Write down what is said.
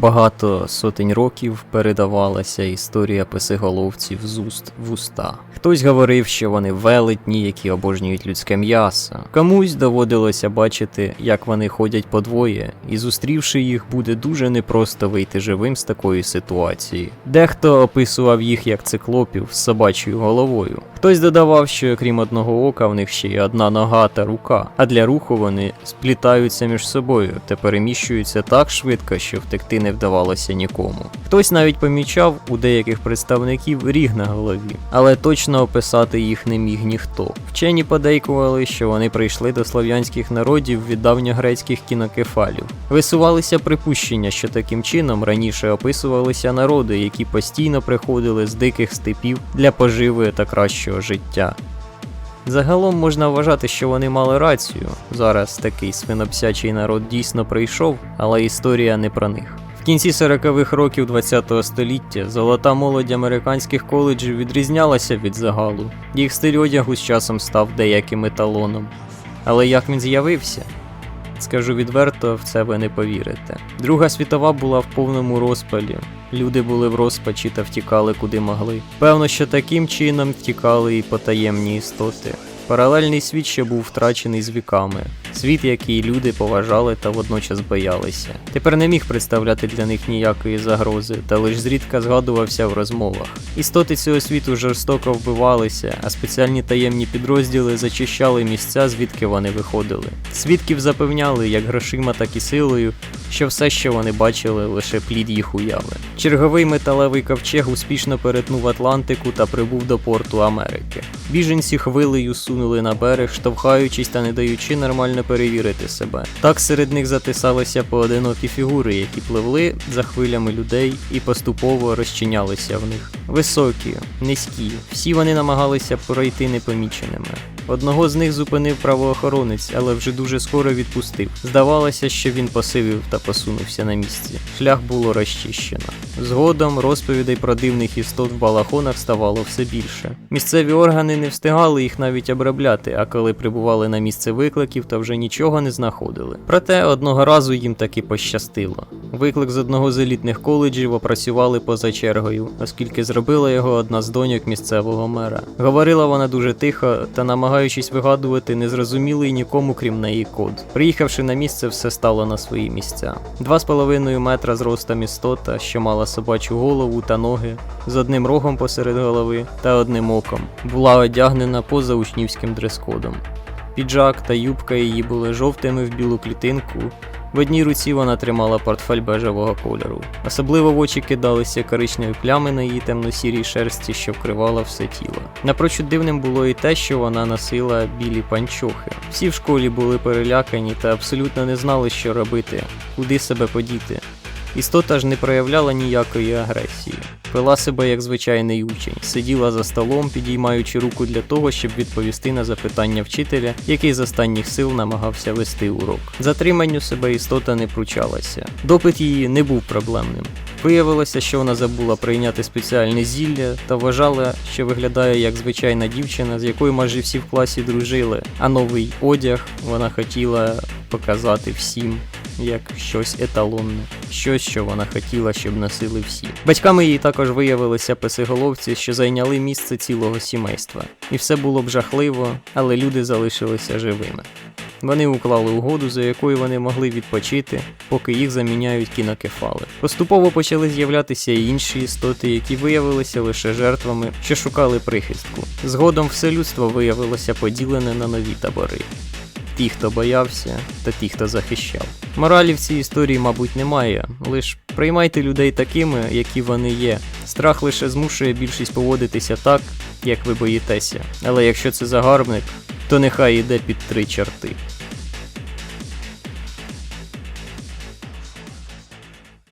Багато сотень років передавалася історія писиголовців з уст в уста. Хтось говорив, що вони велетні, які обожнюють людське м'ясо. Комусь доводилося бачити, як вони ходять подвоє, і зустрівши їх, буде дуже непросто вийти живим з такої ситуації. Дехто описував їх як циклопів з собачою головою. Хтось додавав, що крім одного ока, в них ще є одна нога та рука, а для руху вони сплітаються між собою та переміщуються так швидко, що втекти не вдавалося нікому. Хтось навіть помічав у деяких представників ріг на голові, але точно описати їх не міг ніхто. Вчені подейкували, що вони прийшли до слов'янських народів від давньогрецьких кінокефалів. Висувалися припущення, що таким чином раніше описувалися народи, які постійно приходили з диких степів для поживи та кращого життя. Загалом можна вважати, що вони мали рацію. Зараз такий свинопсячий народ дійсно прийшов, але історія не про них. В кінці 40-х років ХХ століття золота молодь американських коледжів відрізнялася від загалу. Їх стиль одягу з часом став деяким еталоном. Але як він з'явився? Скажу відверто, в це ви не повірите. Друга світова була в повному розпалі. Люди були в розпачі та втікали куди могли. Певно, що таким чином втікали і потаємні істоти. Паралельний світ ще був втрачений з віками. Світ, який люди поважали та водночас боялися. Тепер не міг представляти для них ніякої загрози, та лише зрідка згадувався в розмовах. Істоти цього світу жорстоко вбивалися, а спеціальні таємні підрозділи зачищали місця, звідки вони виходили. Свідків запевняли як грошима, так і силою, що все, що вони бачили, лише плід їх уяви. Черговий металевий ковчег успішно перетнув Атлантику та прибув до порту Америки. Біженці хвилею сунули на берег, штовхаючись та не даючи нормально перевірити себе. Так серед них затисалися поодинокі фігури, які пливли за хвилями людей і поступово розчинялися в них. Високі, низькі, всі вони намагалися пройти непоміченими. Одного з них зупинив правоохоронець, але вже дуже скоро відпустив. Здавалося, що він посивів та посунувся на місці. Шлях було розчищено. Згодом розповідей про дивних істот в балахонах ставало все більше. Місцеві органи не встигали їх навіть обробляти, а коли прибували на місце викликів, то вже нічого не знаходили. Проте одного разу їм таки пощастило. Виклик з одного з елітних коледжів опрацювали поза чергою, оскільки зробила його одна з доньок місцевого мера. Говорила вона дуже тихо та намагаючись вигадувати незрозумілий нікому крім неї код. Приїхавши на місце, все стало на свої місця. Два з половиною метра зростом істота, що мала собачу голову та ноги, з одним рогом посеред голови та одним оком, була одягнена поза учнівським дрес-кодом. Піджак та юбка її були жовтими в білу клітинку. В одній руці вона тримала портфель бежевого кольору. Особливо в очі кидалися коричневі плями на її темно-сірій шерсті, що вкривала все тіло. Напрочуд дивним було і те, що вона носила білі панчохи. Всі в школі були перелякані та абсолютно не знали, що робити, куди себе подіти. Істота ж не проявляла ніякої агресії. Вела себе як звичайний учень, сиділа за столом, підіймаючи руку для того, щоб відповісти на запитання вчителя, який з останніх сил намагався вести урок. Затриманню себе істота не пручалася. Допит її не був проблемним. Виявилося, що вона забула прийняти спеціальне зілля та вважала, що виглядає як звичайна дівчина, з якою майже всі в класі дружили, а новий одяг вона хотіла показати всім як щось еталонне, щось, що вона хотіла, щоб носили всі. Батьками її також виявилися писиголовці, що зайняли місце цілого сімейства. І все було б жахливо, але люди залишилися живими. Вони уклали угоду, за якою вони могли відпочити, поки їх заміняють кінокефали. Поступово почали з'являтися і інші істоти, які виявилися лише жертвами, що шукали прихистку. Згодом все людство виявилося поділене на нові табори. Ті, хто боявся, та ті, хто захищав. Моралі в цій історії, мабуть, немає. Лиш приймайте людей такими, які вони є. Страх лише змушує більшість поводитися так, як ви боїтеся. Але якщо це загарбник, то нехай іде під три чорти.